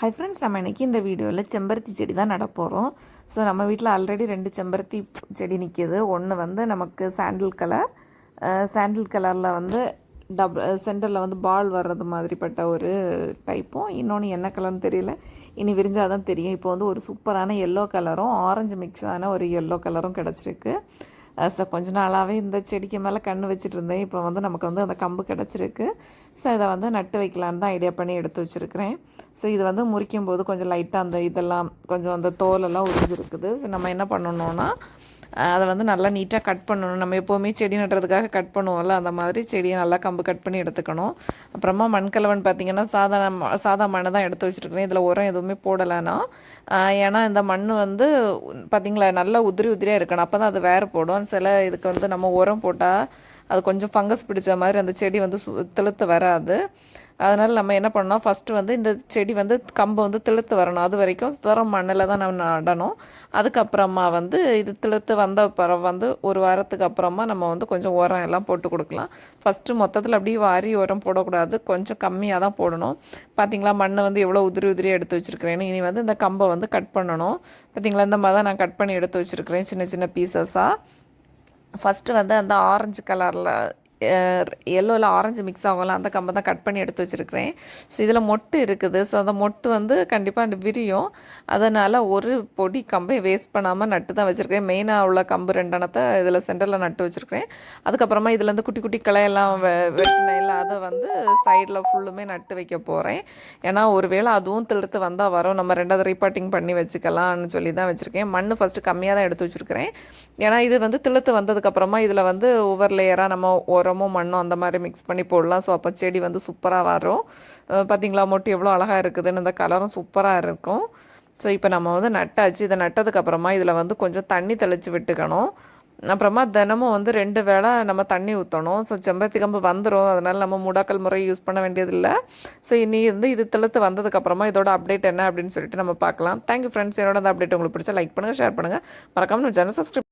Hi friends நம்ம இன்றைக்கி இந்த வீடியோவில் செம்பருத்தி செடி தான் நடப்போகிறோம் ஸோ நம்ம வீட்டில் ஆல்ரெடி ரெண்டு செம்பருத்தி செடி நிற்கிது ஒன்று வந்து நமக்கு சாண்டில் கலர் சாண்டில் கலரில் வந்து டப் சென்டரில் வந்து பால் வர்றது மாதிரிப்பட்ட ஒரு டைப்பும் இன்னொன்று என்ன கலர்னு தெரியல. இனி விரிஞ்சால் தான் தெரியும். இப்போ வந்து ஒரு சூப்பரான எல்லோ கலரும் ஆரஞ்சு மிக்ஸான ஒரு எல்லோ கலரும் கிடச்சிருக்கு. ஸோ கொஞ்ச நாளாகவே இந்த செடிக்கு மேலே கண் வச்சுட்டு இருந்தேன். இப்போ வந்து நமக்கு வந்து அந்த கம்பு கிடச்சிருக்கு. ஸோ இதை வந்து நட்டு வைக்கலான்னு தான் ஐடியா பண்ணி எடுத்து வச்சுருக்கிறேன். ஸோ இது வந்து முறிக்கும் போது கொஞ்சம் லைட்டாக அந்த இதெல்லாம் கொஞ்சம் அந்த தோலெல்லாம் உறிஞ்சிருக்குது. ஸோ நம்ம என்ன பண்ணணும்னா அதை வந்து நல்லா நீட்டாக கட் பண்ணணும். நம்ம எப்போவுமே செடி நடுறதுக்காக கட் பண்ணுவோம்ல அந்த மாதிரி செடியை நல்லா கம்பு கட் பண்ணி எடுத்துக்கணும். அப்புறமா மண்கலவன் பார்த்திங்கன்னா சாதாரண சாதா மண்ணை தான் எடுத்து வச்சுருக்கேன் இதில் உரம் எதுவுமே போடலைன்னா ஏன்னா இந்த மண் வந்து பார்த்திங்களா நல்லா உதிரி உதிரியாக இருக்கணும். அப்போ தான் அது வேறு போடும். சில இதுக்கு வந்து நம்ம உரம் போட்டால் அது கொஞ்சம் ஃபங்கஸ் பிடிச்ச மாதிரி அந்த செடி வந்து சு வராது. அதனால் நம்ம என்ன பண்ணோம் ஃபஸ்ட்டு வந்து இந்த செடி வந்து கம்பை வந்து திழுத்து வரணும். அது வரைக்கும் வெறும் மண்ணில் தான் நம்ம நடணும். அதுக்கப்புறமா வந்து இது திழுத்து வந்த பிறகு வந்து ஒரு வாரத்துக்கு அப்புறமா நம்ம வந்து கொஞ்சம் உரம் எல்லாம் போட்டு கொடுக்கலாம். ஃபஸ்ட்டு மொத்தத்தில் அப்படியே வாரி உரம் போடக்கூடாது. கொஞ்சம் கம்மியாக தான் போடணும். பார்த்திங்களா மண்ணை வந்து எவ்வளோ உதிரி உதிரியாக எடுத்து வச்சுருக்கிறேன்னு. இனி வந்து இந்த கம்பை வந்து கட் பண்ணணும். பார்த்திங்களா இந்த மாதிரி தான் நான் கட் பண்ணி எடுத்து வச்சுருக்கிறேன் சின்ன சின்ன பீசஸாக ஃபஸ்ட்டு வந்து அந்த ஆரஞ்சு கலரில் எல்லோவில் ஆரஞ்சு மிக்ஸ் ஆகலாம் அந்த கம்பை தான் கட் பண்ணி எடுத்து வச்சுருக்கிறேன். ஸோ இதில் மொட்டு இருக்குது. ஸோ அந்த மொட்டு வந்து கண்டிப்பாக அந்த விரியும். அதனால் ஒரு பொடி கம்பை வேஸ்ட் பண்ணாமல் நட்டு தான் வச்சுருக்கேன் மெயினாக உள்ள கம்பு ரெண்டனத்தை இதில் சென்டரில் நட்டு வச்சுருக்கிறேன். அதுக்கப்புறமா இதுலேருந்து குட்டி குட்டி கிளையெல்லாம் வெ வெட்டினையில் அதை வந்து சைடில் ஃபுல்லுமே நட்டு வைக்க போகிறேன் ஏன்னா ஒருவேளை அதுவும் திழுத்து வந்தால் வரும். நம்ம ரெண்டாவது ரீபாட்டிங் பண்ணி வச்சுக்கலாம்னு சொல்லி தான் வச்சுருக்கேன். மண் ஃபஸ்ட்டு கம்மியாக தான் எடுத்து வச்சுருக்கிறேன். ஏன்னா இது வந்து திழுத்து வந்ததுக்கப்புறமா இதில் வந்து ஒவ்வொரு லேயராக நம்ம உரமும் மண்ணும் அந்த மாதிரி மிக்ஸ் பண்ணி போடலாம். ஸோ அப்போ செடி வந்து சூப்பராக வரும். பார்த்திங்களா மொட்டு எவ்வளோ அழகாக இருக்குதுன்னு இந்த கலரும் சூப்பராக இருக்கும். ஸோ இப்போ நம்ம வந்து நட்டாச்சு. இதை நட்டதுக்கப்புறமா இதில் வந்து கொஞ்சம் தண்ணி தெளித்து விட்டுக்கணும். அப்புறமா தினமும் வந்து ரெண்டு வேளை நம்ம தண்ணி ஊற்றணும் ஸோ செம்பருத்தி கம்பு வந்துடும் அதனால் நம்ம முடாக்கல் முறை யூஸ் பண்ண வேண்டியதில்லை. ஸோ இனி வந்து இது தெளுத்து வந்ததுக்கப்புறமா இதோட அப்டேட் என்ன அப்படின்னு சொல்லிட்டு நம்ம பார்க்கலாம். தேங்க்யூ ஃப்ரெண்ட்ஸ் என்னோட அந்த அப்டேட் உங்களுக்கு பிடிச்சா லைக் பண்ணுங்கள் ஷேர் பண்ணுங்கள் மறக்காமல் நம்ம சேனல் சப்ஸ்கிரைப்